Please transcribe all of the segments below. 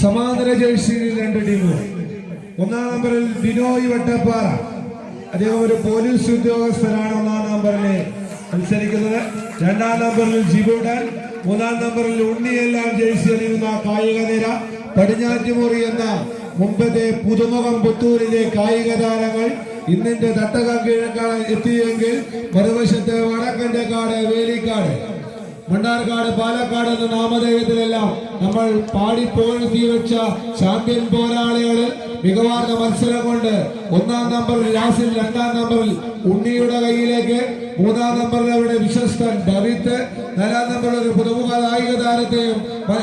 സമാന്തര ജേഴ്സിയിൽ രണ്ട് ടീമുകൾ. ഒന്നാം നമ്പറിൽ ബിനോയ് വട്ടപ്പാറ. അദ്ദേഹം ഒരു പോലീസ് ഉദ്യോഗസ്ഥനാണ് ഒന്നാം നമ്പറിൽ മത്സരിക്കുന്നത്. രണ്ടാം നമ്പറിൽ ജിബോഡൻ മൂന്നാം നമ്പറിൽ ഉണ്ണിയെല്ലാം ജേഴ്സി അണിയുന്ന കായിക നിര പടിഞ്ഞാറ്റുമുറി എന്ന മുമ്പത്തെ പുതുമുഖം പുത്തൂരിലെ കായിക താരങ്ങൾ ഇന്നിന്റെ തട്ടകം കിഴക്കാൻ എത്തിയെങ്കിൽ മറുവശത്തെ വടക്കന്റെ കാട് വേലിക്കാട്. മണ്ണാർക്കാട് പാലക്കാട് എന്ന നാമധേയത്തിലെല്ലാം നമ്മൾ പാടി പോഴ്ത്തി വെച്ച ചാമ്പ്യൻ പോരാളികൾ മികവാർന്ന മത്സരം കൊണ്ട് ഒന്നാം നമ്പറിൽ ലാസിൽ രണ്ടാം നമ്പറിൽ ഉണ്ണിയുടെ കയ്യിലേക്ക് മൂന്നാം നമ്പറിൽ അവിടെ വിശ്വസ്തൻ ഭവിത്ത് നാലാം നമ്പറിൽ ഒരു പുതുമുഖ കായിക താരത്തെയും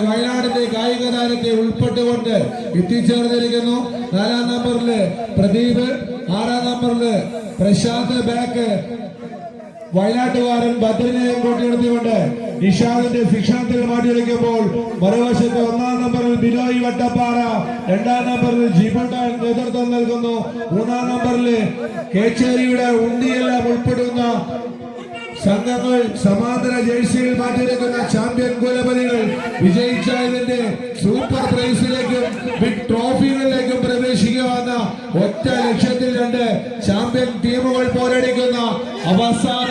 വയനാടിന്റെ കായിക താരത്തെ ഉൾപ്പെട്ടുകൊണ്ട് എത്തിച്ചേർന്നിരിക്കുന്നു. നാലാം നമ്പറിൽ പ്രദീപ് ആറാം നമ്പറിൽ പ്രശാന്ത് ബാക്ക് വയനാട്ടുകാരൻ ഭദ്രനെയും കൂട്ടിയെടുത്തുകൊണ്ട് നിഷാദിന്റെ ശിക്ഷണത്തിൽ മാറ്റിവെക്കുമ്പോൾ മറുവശത്ത് ഒന്നാം നമ്പറിൽ ബിനോയ് വട്ടപ്പാറ രണ്ടാം നമ്പറിൽ ജിബുണ്ടാൻ നേതൃത്വം നൽകുന്നു. മൂന്നാം നമ്പറിൽ കേച്ചേരിയുടെ ഉണ്ടിയെല്ലാം ഉൾപ്പെടുന്ന സംഘങ്ങൾ സമാന്തര ജേഴ്സിയിൽ മാറ്റിവെക്കുന്ന ചാമ്പ്യൻ കുലപതികൾ വിജയിച്ചതിന്റെ സൂപ്പർ പ്രൈസിലേക്കും ബിഗ് ട്രോഫികളിലേക്കും പ്രവേശിക്കുവാന്ന ഒറ്റ ലക്ഷ്യത്തിൽ രണ്ട് ചാമ്പ്യൻ ടീമുകൾ പോരടിക്കുന്ന അവസാന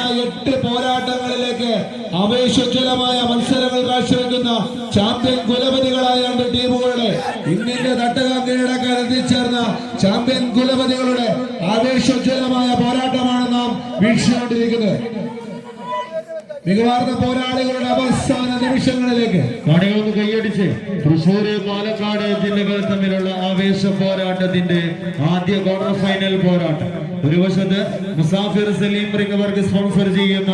കാഴ്ചവെക്കുന്ന ചാമ്പ്യൻ കുലപതികളായ രണ്ട് ടീമുകളുടെ. ഇന്നിന്റെ തട്ടകം കീഴടക്കാൻ എത്തിച്ചേർന്ന ചാമ്പ്യൻ കുലപതികളുടെ ആവേശോജ്വലമായ പോരാട്ടമാണ് നാം വീക്ഷിച്ചുകൊണ്ടിരിക്കുന്നത്. മികവാർന്ന പോരാളികളുടെ അവസാന നിമിഷങ്ങളിലേക്ക്. കാണികളൊന്ന് കൈയടിച്ച് തൃശ്ശൂര് പാലക്കാട് ജില്ലകൾ തമ്മിലുള്ള ആവേശ പോരാട്ടത്തിന്റെ ആദ്യ ക്വാർട്ടർ ഫൈനൽ പോരാട്ടം. ഒരു വശത്ത് Musafir Saleem ring work sponsor ചെയ്യുന്ന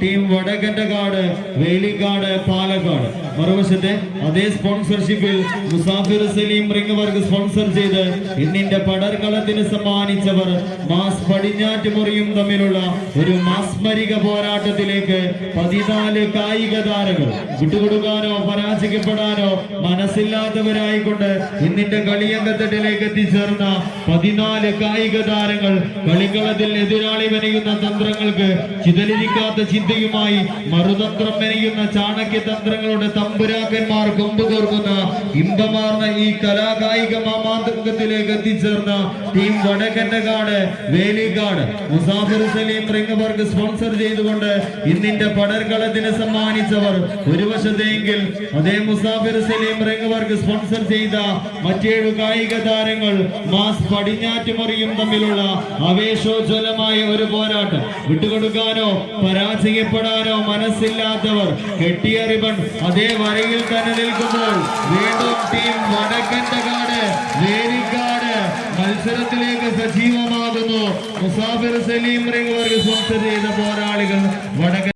ടീം വടകന്റെ കാട് വേലിക്കാട് പാലക്കാട്. മറുവശത്തെ അതേ സ്പോൺസർഷിപ്പിൽ Musafir Saleem ring work sponsor ചെയ്ത് ഇന്നിന്റെ പടർകളത്തിന് സമ്മാനിച്ചവർ മാസ് പടിഞ്ഞാറ്റ് മുറിയും തമ്മിലുള്ള ഒരു മാസ്മരിക പോരാട്ടത്തിലേക്ക് പതിനാല് കായിക താരങ്ങൾ വിട്ടുകൊടുക്കാനോ പരാജയപ്പെടാനോ മനസ്സില്ലാത്തവരായിക്കൊണ്ട് ഇന്നിന്റെ കളിയങ്കത്തട്ടിലേക്ക് എത്തിച്ചേർന്ന പതിനാല് കായിക താരങ്ങൾ കളിക്കളത്തിൽ എതിരാളി മെനയുന്ന തന്ത്രങ്ങൾക്ക് ചിതലിരിക്കാത്ത ചിന്തയുമായി മറുതന്ത്രം മെനയുന്ന ചാണക്യ തന്ത്രങ്ങളുടെ തമ്പുരാക്കന്മാർ കൊമ്പുകോർക്കുന്ന ഇമ്പമാർന്ന ഈ കലാകായിക മാമാന്തത്തിലേക്ക് എത്തിച്ചേർന്ന team Vadakkanakad Velikkad Musafir Saleem ring work sponsor ചെയ്തുകൊണ്ട് ഇന്നിന്റെ പടർകളത്തിന് സമ്മാനിച്ചവർ ഒരു വശത്തെങ്കിൽ അതേ Musafir Saleem ring work sponsor ചെയ്ത മറ്റേഴു കായിക താരങ്ങൾ മാസ് പടിഞ്ഞാറ്റുമറിയും തമ്മിലുള്ള ആവേശോജ്വലമായ ഒരു പോരാട്ടം. വിട്ടുകൊടുക്കാനോ പരാജയപ്പെടാനോ മനസ്സില്ലാത്തവർ കെട്ടിയ റിബൺ അതേ വരയിൽ തന്നെ നിൽക്കുമ്പോൾ വീണ്ടും ടീം വടക്കന്റെ കാട് വേലിക്കാട് മത്സരത്തിലേക്ക് സജീവമാകുന്നു. മുസാഫിർ സലീം റിംഗ് വർക്ക് ചെയ്ത പോരാളികൾ വടക്കൻ